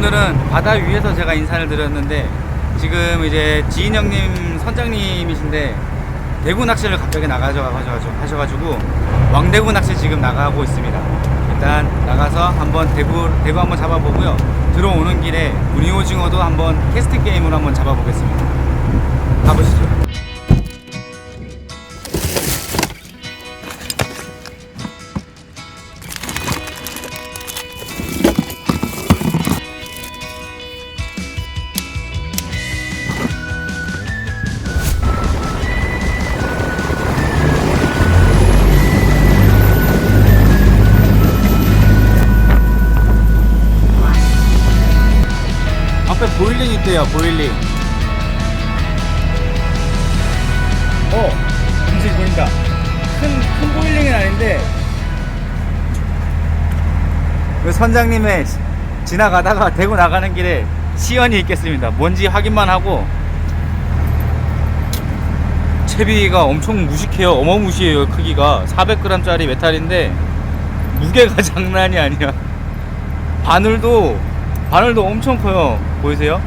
오늘은 바다 위에서 제가 인사를 드렸는데 지금 이제 지인 형님 선장님이신데 대구 낚시를 갑자기 나가셔 하셔가지고, 왕대구 낚시 지금 나가고 있습니다. 일단 나가서 한번 대구 대구 한번 잡아보고요. 들어오는 길에 무늬 오징어도 한번 캐스팅 게임으로 한번 잡아보겠습니다. 가보시죠. 보일링 있대요, 보일링. 어, 움직이 보인다. 큰, 큰 보일링은 아닌데, 그 선장님의 지- 지나가다가 대구 나가는 길에 시연이 있겠습니다. 뭔지 확인만 하고, 채비가 엄청 무식해요. 어마무시해요, 크기가. 400g짜리 메탈인데, 무게가 장난이 아니야. 바늘도 바늘도 엄청 커요. 보이세요?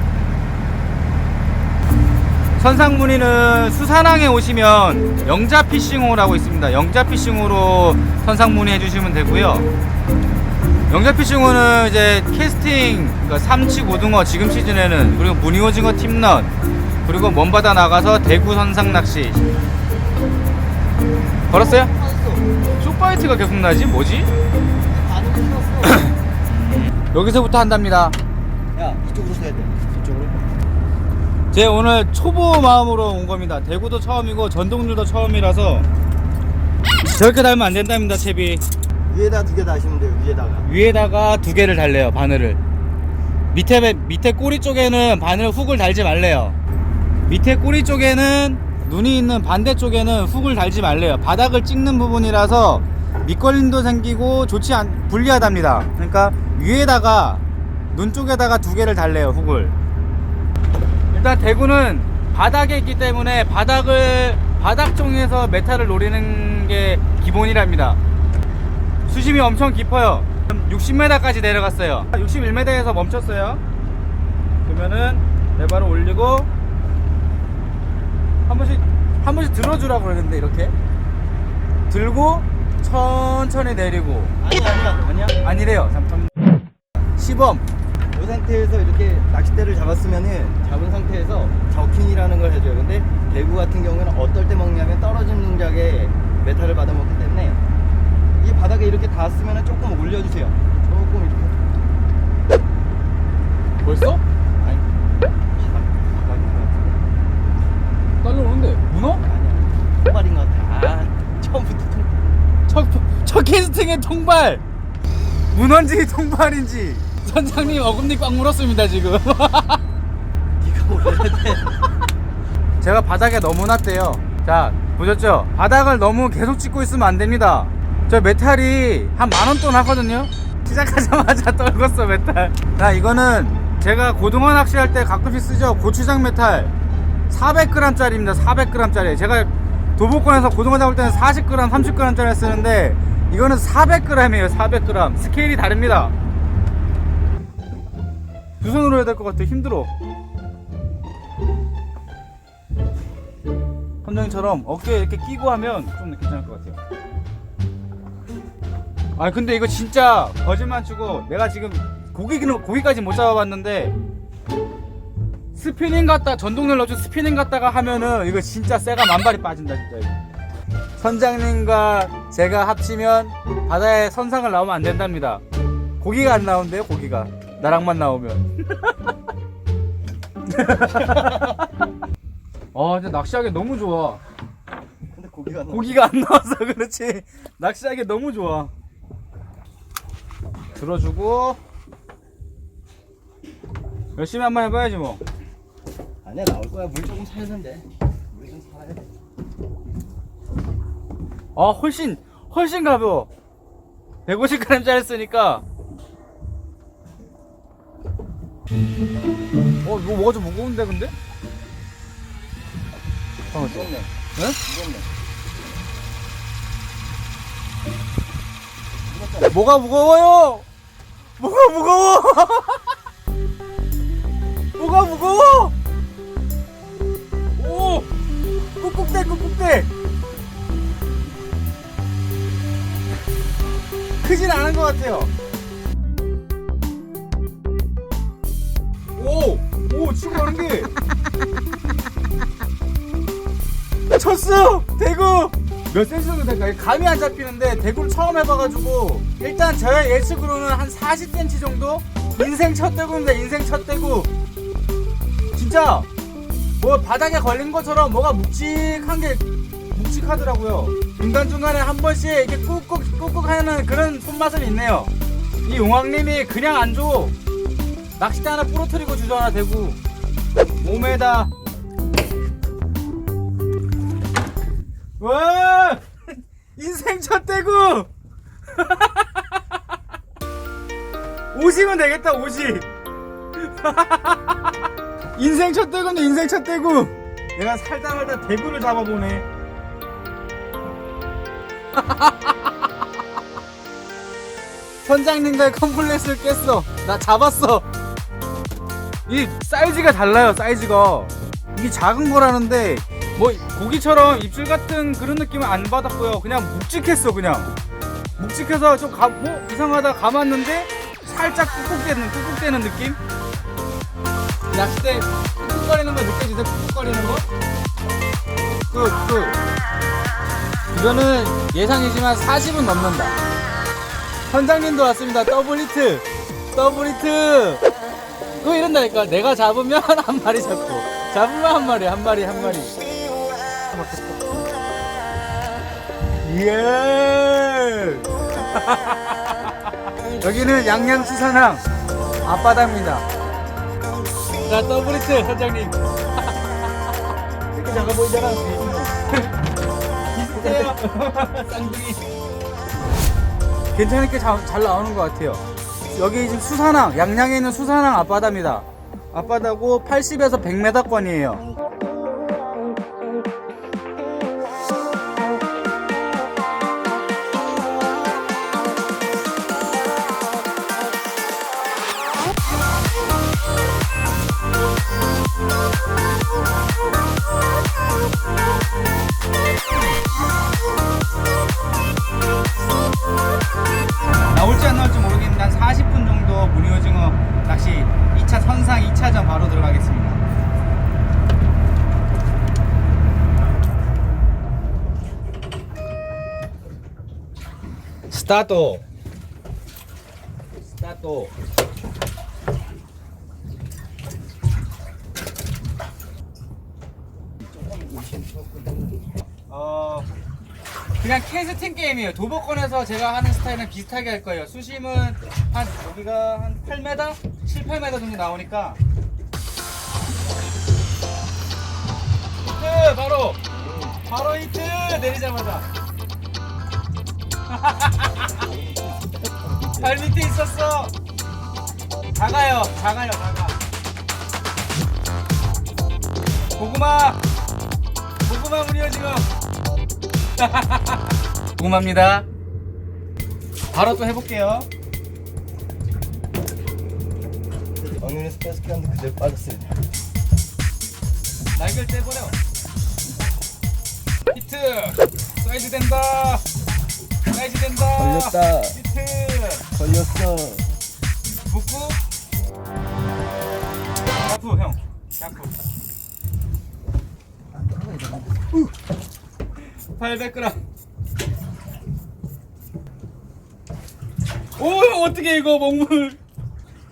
선상무늬는 수산항에 오시면 영자 피싱호라고 있습니다. 영자 피싱호로 선상무늬 해주시면 되고요. 영자 피싱호는 이제 캐스팅, 그러니까 삼치 고등어 지금 시즌에는 그리고 무늬오징어 팀넛 그리고 먼바다 나가서 대구 선상 낚시 걸었어요? 쇼파이트가 계속 나지? 뭐지? 여기서부터 한답니다. 야 이쪽으로 서야 돼 이쪽으로 제 오늘 초보 마음으로 온 겁니다. 대구도 처음이고 전동률도 처음이라서 저렇게 달면 안 된답니다, 채비. 위에다 두 개 다시면 돼요 위에다가 위에다가 두 개를 달래요, 바늘을. 밑에 밑에 꼬리 쪽에는 바늘 훅을 달지 말래요. 밑에 꼬리 쪽에는 눈이 있는 반대 쪽에는 훅을 달지 말래요. 바닥을 찍는 부분이라서 밑걸림도 생기고 좋지 않 불리하답니다. 그러니까 위에다가 눈 쪽에다가 두 개를 달래요, 훅을. 일단 대구는 바닥에 있기 때문에 바닥을 바닥 쪽에서 메탈을 노리는 게 기본이랍니다. 수심이 엄청 깊어요. 60m까지 내려갔어요. 61m에서 멈췄어요. 그러면은 레바를 올리고 한 번씩 한 번씩 들어주라고 그러는데 이렇게 들고 천천히 내리고. 아니야 아니야. 아니야? 아니래요. 잠깐 시범. 이 상태에서 이렇게 낚싯대를 잡았으면은 잡은 상태에서 저킹이라는 걸 해줘요. 근데 대구 같은 경우는 어떨 때 먹냐면 떨어진 동작에 메탈을 받아먹기 때문에 이 바닥에 이렇게 닿았으면 조금 올려주세요. 조금 이렇게. 벌써? 아니 바닥 바닥인 것 같은데. 딸려오는데. 문어? 아니야 통발인 것 같아 아 처음부터 통 첫, 첫 캐스팅의 통발. 문어인지 통발인지. 선장님 어금니 꽉 물었습니다 지금. 네가 돼? 제가 바닥에 너무 놨대요. 자 보셨죠? 바닥을 너무 계속 찍고 있으면 안 됩니다. 저 메탈이 한 만원 돈 하거든요? 시작하자마자 떨궜어 메탈. 자 이거는 제가 고등어 낚시할 때 가끔씩 쓰죠? 고추장 메탈. 400g 짜리입니다 400g 짜리. 제가 도보권에서 고등어 잡을 때는 40g 30g 짜리 쓰는데 이거는 400g이에요 400g 스케일이 다릅니다 두 손으로 해야 될 것 같아 힘들어 선장님처럼 어깨에 이렇게 끼고 하면 좀 괜찮을 것 같아요. 아 근데 이거 진짜 거짓말 치고 내가 지금 고기는 고기까지 못 잡아봤는데 스피닝 갔다 전동열 넣어서 스피닝 갔다가 하면은 이거 진짜 쇠가 만발이 빠진다 진짜 이거. 선장님과 제가 합치면 바다에 선상을 나오면 안 된답니다. 고기가 안 나온대요 고기가 나랑만 나오면. 아 진짜 낚시하기 너무 좋아. 근데 고기가 안 나와. 고기가 안 나와서 그렇지 낚시하기 너무 좋아 들어주고 열심히 한번 해봐야지 뭐 아니야 나올 거야 물 조금 사야 된대 물좀 사야 돼 아 훨씬 훨씬 가벼워 150g짜리 쓰니까 어 이거 뭐가 좀 무거운데 근데? 잠깐만 무겁네 네? 무겁네 뭐가 무거워요? 뭐가 무거워? 뭐가 무거워? 오! 꾹꾹대, 꾹꾹대! 크진 않은 것 같아요. 오! 오, 치고 가는 게! 쳤어! 대구! 몇 센치 정도 될까요? 감이 안 잡히는데 대구를 처음 해봐가지고 일단 저의 예측으로는 한 40cm 정도? 인생 첫 대구입니다 인생 첫 대구 진짜 뭐 바닥에 걸린 것처럼 뭐가 묵직한 게 묵직하더라고요. 중간중간에 한 번씩 이렇게 꾹꾹 꾹꾹 하는 그런 손맛은 있네요. 이 용왕님이 그냥 안 줘 낚싯대 하나 부러뜨리고 주잖아 대구 몸에다. 와! 인생 첫 대구! 50은 되겠다 50 인생 첫 대구인데 인생 첫 대구. 내가 살다 살다 대구를 잡아보네 선장님과의 컴플렉스를 깼어. 나 잡았어. 이 사이즈가 달라요 사이즈가. 이게 작은 거라는데 뭐 고기처럼 입술 같은 그런 느낌은 안 받았고요. 그냥 묵직했어 그냥. 묵직해서 좀 가, 뭐 이상하다 감았는데 살짝 꾹꾹대는 꾹꾹대는 느낌? 낚싯대 꾹꾹거리는 거 느껴지세요? 꾹꾹거리는 거? 꾹 꾹. 이거는 예상이지만 40은 넘는다. 선장님도 왔습니다. 더블 히트. 더블 히트. 또 이런다니까. 내가 잡으면 한 마리 잡고. 잡으면 한 마리 한 마리 한 마리. 예! 여기는 양양수산항 앞바다입니다. 자 더블 히트 선장님. 이렇게 작아 보이잖아 비슷해요 쌍둥이 괜찮게 잘, 잘 나오는 것 같아요. 여기 지금 수산항, 양양에 있는 수산항 앞바다입니다. 앞바다고 80에서 100m권이에요. 스타트. 스타트. 어 그냥 캐스팅 게임이에요. 도보권에서 제가 하는 스타일은 비슷하게 할 거예요. 수심은 한 여기가 한 8m, 7, 8m 정도 나오니까 히트 바로 바로 히트 내리자마자 발 밑에 있었어. 작아요, 작아요, 작아. 고구마, 고구마 무려 지금. 고맙습니다. 바로 또 해볼게요. 왕년에서 뺏겼는데 그대로 빠졌습니다. 날개를 떼버려. 히트! 사이즈 된다! 사이즈 된다! 걸렸다. 히트! 걸렸어. 묶고. 샤프, 형. 샤프. 800g. 오, 어떻게 이거 먹물.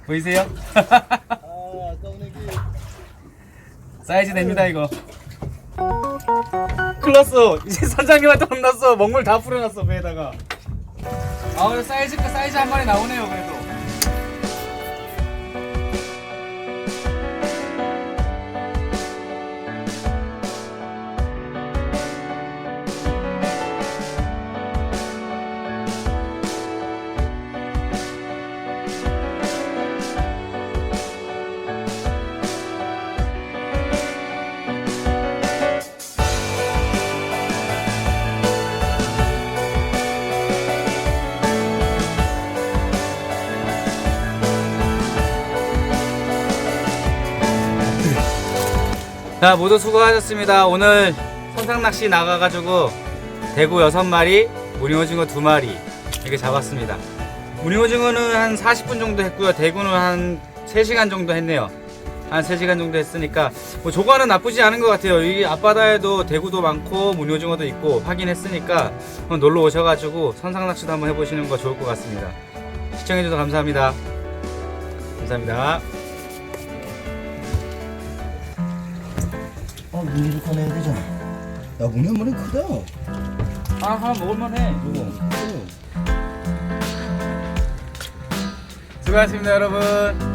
보이세요? 아. 사이즈 됩니다 이거 클났어. 이제 선장님한테 혼났어. 먹물 다 뿌려놨어 배에다가. 아 오늘 사이즈 사이즈 한 마리 나오네요 그래도 자 모두 수고하셨습니다. 오늘 선상낚시 나가가지고 대구 여섯 마리 무늬오징어 두 마리 이렇게 잡았습니다. 무늬오징어는 한 40분 정도 했고요. 대구는 한 3시간 정도 했네요. 한 3시간 정도 했으니까 뭐 조과는 나쁘지 않은 것 같아요. 이 앞바다에도 대구도 많고 무늬오징어도 있고 확인했으니까 한번 놀러 오셔가지고 선상낚시도 한번 해보시는 거 좋을 것 같습니다. 시청해주셔서 감사합니다. 감사합니다 어 문제를 꺼내야 되잖아. 야 마리 크다. 아 하나 먹을만해. 요거 수고하셨습니다 여러분